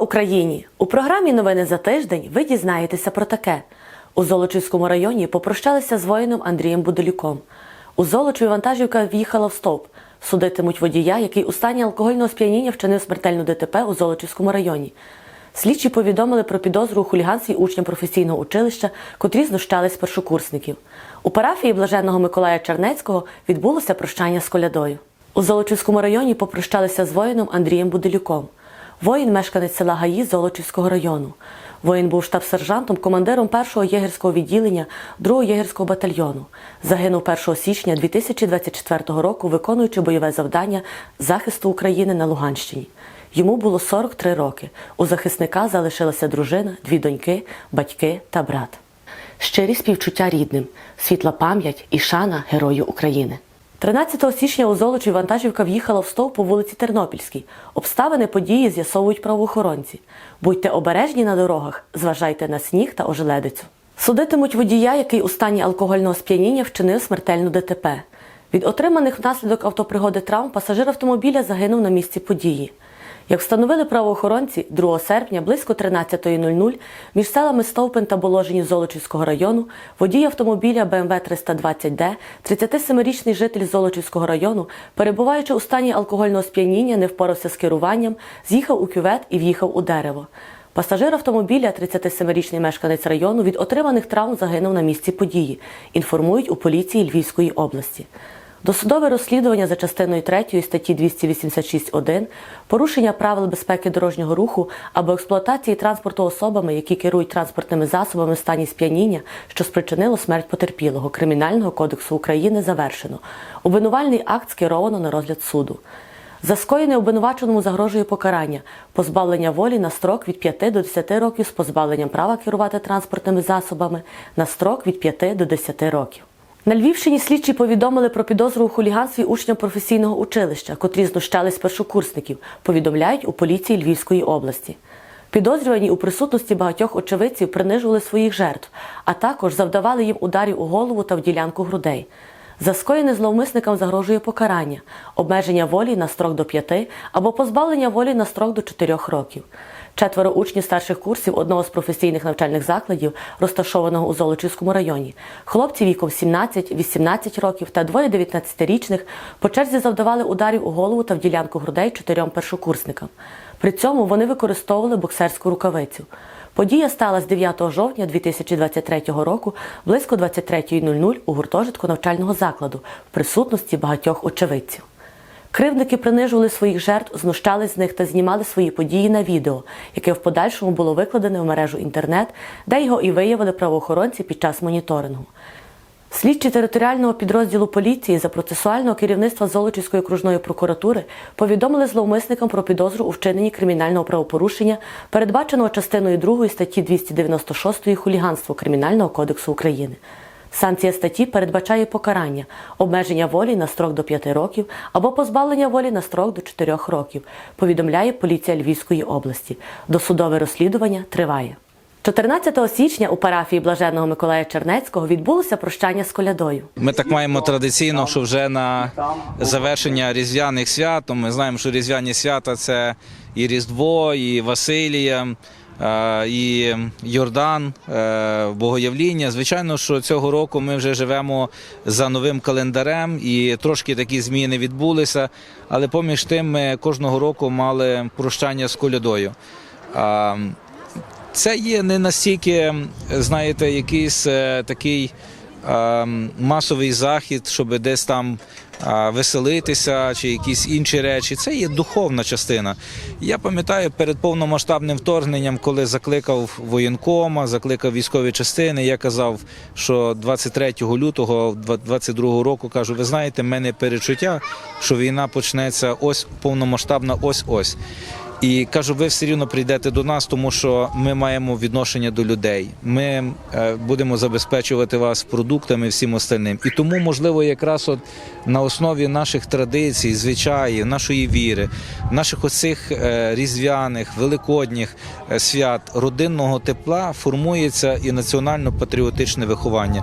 Україні! У програмі Новини за тиждень ви дізнаєтеся про таке. У Золочівському районі попрощалися з воїном Андрієм Будолюком. У Золочеві вантажівка в'їхала в стовп. Судитимуть водія, який у стані алкогольного сп'яніння вчинив смертельну ДТП у Золочівському районі. Слідчі повідомили про підозру у хуліганстві учням професійного училища, котрі знущались першокурсників. У парафії блаженного Миколая Чернецького відбулося прощання з колядою. У Золочівському районі попрощалися з воїном Андрієм Буделюком. Воїн мешканець села Гаї Золочівського району. Воїн був штаб-сержантом, командиром 1-го єгерського відділення 2-го єгерського батальйону. Загинув 1 січня 2024 року, виконуючи бойове завдання захисту України на Луганщині. Йому було 43 роки. У захисника залишилася дружина, дві доньки, батьки та брат. Щирі співчуття рідним, світла пам'ять і шана Герою України. 13 січня у Золочі вантажівка в'їхала в стовп по вулиці Тернопільській. Обставини події з'ясовують правоохоронці. Будьте обережні на дорогах, зважайте на сніг та ожеледицю. Судитимуть водія, який у стані алкогольного сп'яніння вчинив смертельну ДТП. Від отриманих внаслідок автопригоди травм пасажир автомобіля загинув на місці події. Як встановили правоохоронці, 2 серпня близько 13.00 між селами Стовпин та Боложині Золочівського району водій автомобіля BMW 320D, 37-річний житель Золочівського району, перебуваючи у стані алкогольного сп'яніння, не впорався з керуванням, з'їхав у кювет і в'їхав у дерево. Пасажир автомобіля, 37-річний мешканець району, від отриманих травм загинув на місці події, інформують у поліції Львівської області. Досудове розслідування за частиною 3 статті 286.1 порушення правил безпеки дорожнього руху або експлуатації транспорту особами, які керують транспортними засобами в стані сп'яніння, що спричинило смерть потерпілого Кримінального кодексу України завершено. Обвинувальний акт скеровано на розгляд суду. За скоєне обвинуваченому загрожує покарання, позбавлення волі на строк від 5 до 10 років з позбавленням права керувати транспортними засобами на строк від 5 до 10 років. На Львівщині слідчі повідомили про підозру у хуліганстві учням професійного училища, котрі знущались першокурсників, повідомляють у поліції Львівської області. Підозрювані у присутності багатьох очевидців принижували своїх жертв, а також завдавали їм ударів у голову та в ділянку грудей. За скоєне зловмисникам загрожує покарання, обмеження волі на строк до 5 або позбавлення волі на строк до 4 років. Четверо учнів старших курсів одного з професійних навчальних закладів, розташованого у Золочівському районі. Хлопці віком 17-18 років та двоє 19-річних по черзі завдавали ударів у голову та в ділянку грудей чотирьом першокурсникам. При цьому вони використовували боксерську рукавицю. Подія сталася 9 жовтня 2023 року близько 23.00 у гуртожитку навчального закладу в присутності багатьох очевидців. Кривдники принижували своїх жертв, знущались з них та знімали свої події на відео, яке в подальшому було викладене в мережу інтернет, де його і виявили правоохоронці під час моніторингу. Слідчі територіального підрозділу поліції за процесуального керівництва Золочівської окружної прокуратури повідомили зловмисникам про підозру у вчиненні кримінального правопорушення, передбаченого частиною 2 статті 296 хуліганство Кримінального кодексу України. Санкція статті передбачає покарання, обмеження волі на строк до 5 років або позбавлення волі на строк до 4 років, повідомляє поліція Львівської області. Досудове розслідування триває. 14 січня у парафії блаженного Миколая Чернецького відбулося прощання з колядою. Ми так маємо традиційно, що вже на завершення різдвяних свят, ми знаємо, що різдвяні свята це і Різдво, і Василія, е, і Йордан, е, Богоявління. Звичайно, що цього року ми вже живемо за новим календарем, і трошки такі зміни відбулися. Але поміж тим, ми кожного року мали прощання з колядою. Це є не настільки, знаєте, якийсь е, такий е, масовий захід, щоб десь там веселитися чи якісь інші речі. Це є духовна частина. Я пам'ятаю перед повномасштабним вторгненням, коли закликав воєнкома, закликав військові частини. Я казав, що 23 лютого 22 року кажу, ви знаєте, в мене перечуття, що війна почнеться ось повномасштабна, ось ось. І кажу, ви все рівно прийдете до нас, тому що ми маємо відношення до людей. Ми е, будемо забезпечувати вас продуктами і всім остальним. І тому, можливо, якраз от на основі наших традицій, звичаїв, нашої віри, наших оцих е, різдвяних, великодніх е, свят, родинного тепла формується і національно-патріотичне виховання.